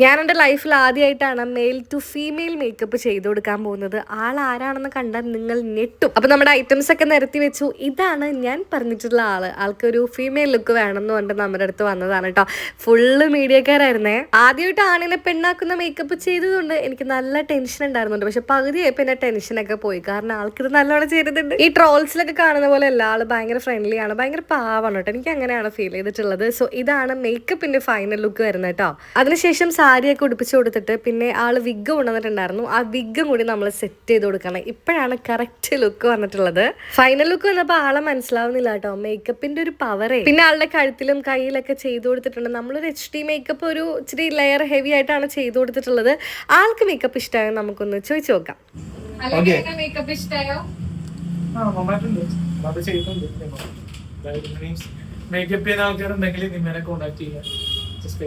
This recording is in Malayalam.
ഞാൻ എന്റെ ലൈഫിൽ ആദ്യമായിട്ടാണ് മെയിൽ ടു ഫീമെയിൽ മേക്കപ്പ് ചെയ്തു കൊടുക്കാൻ പോകുന്നത്. ആൾ ആരാണെന്ന് കണ്ടാൽ നിങ്ങൾ ഞെട്ടും. അപ്പം നമ്മുടെ ഐറ്റംസ് ഒക്കെ നിരത്തി വെച്ചു. ഇതാണ് ഞാൻ പറഞ്ഞിട്ടുള്ള ആൾ. ഒരു ഫീമെയിൽ ലുക്ക് വേണമെന്ന് പറഞ്ഞിട്ട് നമ്മുടെ അടുത്ത് വന്നതാണ് കേട്ടോ ഫുള്ള് മീഡിയക്കാരായിരുന്നേ ആദ്യമായിട്ട് ആണിനെ പെണ്ണാക്കുന്ന മേക്കപ്പ് ചെയ്തതുകൊണ്ട് എനിക്ക് നല്ല ടെൻഷൻ ഉണ്ടായിരുന്നുണ്ട്. പക്ഷെ പകുതിയായപ്പോൾ എന്റെ ടെൻഷനൊക്കെ പോയി. കാരണം ആൾക്കിത് നല്ലോണം ചെയ്തിട്ടുണ്ട്. ഈ ട്രോൾസിലൊക്കെ കാണുന്ന പോലെ അല്ല ആൾ ഭയങ്കര ഫ്രണ്ട്ലിയാണ് ഭയങ്കര പാവാണ് കേട്ടോ എനിക്ക് അങ്ങനെയാണ് ഫീൽ ചെയ്തിട്ടുള്ളത്. സോ ഇതാണ് മേക്കപ്പിന്റെ ഫൈനൽ ലുക്ക് വരുന്നത് കേട്ടോ അതിനുശേഷം സാരിയൊക്കെ ഉടുപ്പിച്ച് കൊടുത്തിട്ട് പിന്നെ ആൾ വിഗ് കൊണ്ടുവന്നിട്ടുണ്ടായിരുന്നു. ആ വിഗും കൂടി നമ്മൾ സെറ്റ് ചെയ്ത് കൊടുക്കണം. ഇപ്പോഴാണ് കറക്റ്റ് ലുക്ക് വന്നിട്ടുള്ളത്. ഫൈനൽ ലുക്ക് വന്നപ്പോൾ ആളെ മനസ്സിലാവുന്നില്ല കേട്ടോ. മേക്കപ്പിന്റെ ഒരു പവറേ പിന്നെ ആളുടെ കഴുത്തിലും കയ്യിലൊക്കെ ചെയ്തു കൊടുത്തിട്ടുണ്ട്. നമ്മളൊരു എച്ച് ഡി മേക്കപ്പ് ഒരു ഇച്ചിരി ലെയർ ഹെവി ആയിട്ടാണ് ചെയ്തു കൊടുത്തിട്ടുള്ളത്. ആൾക്ക് മേക്കപ്പ് ഇഷ്ടമായോ നമുക്കൊന്ന് ചോദിച്ചു നോക്കാം. മേക്കപ്പ് ഇഷ്ടമായോ മേക്കപ്പ് ചെയ്യുന്ന ആൾക്കാരുണ്ടെങ്കിൽ നിന്നെ കോണ്ടാക്ട് ചെയ്യാം. ജസ്റ്റ്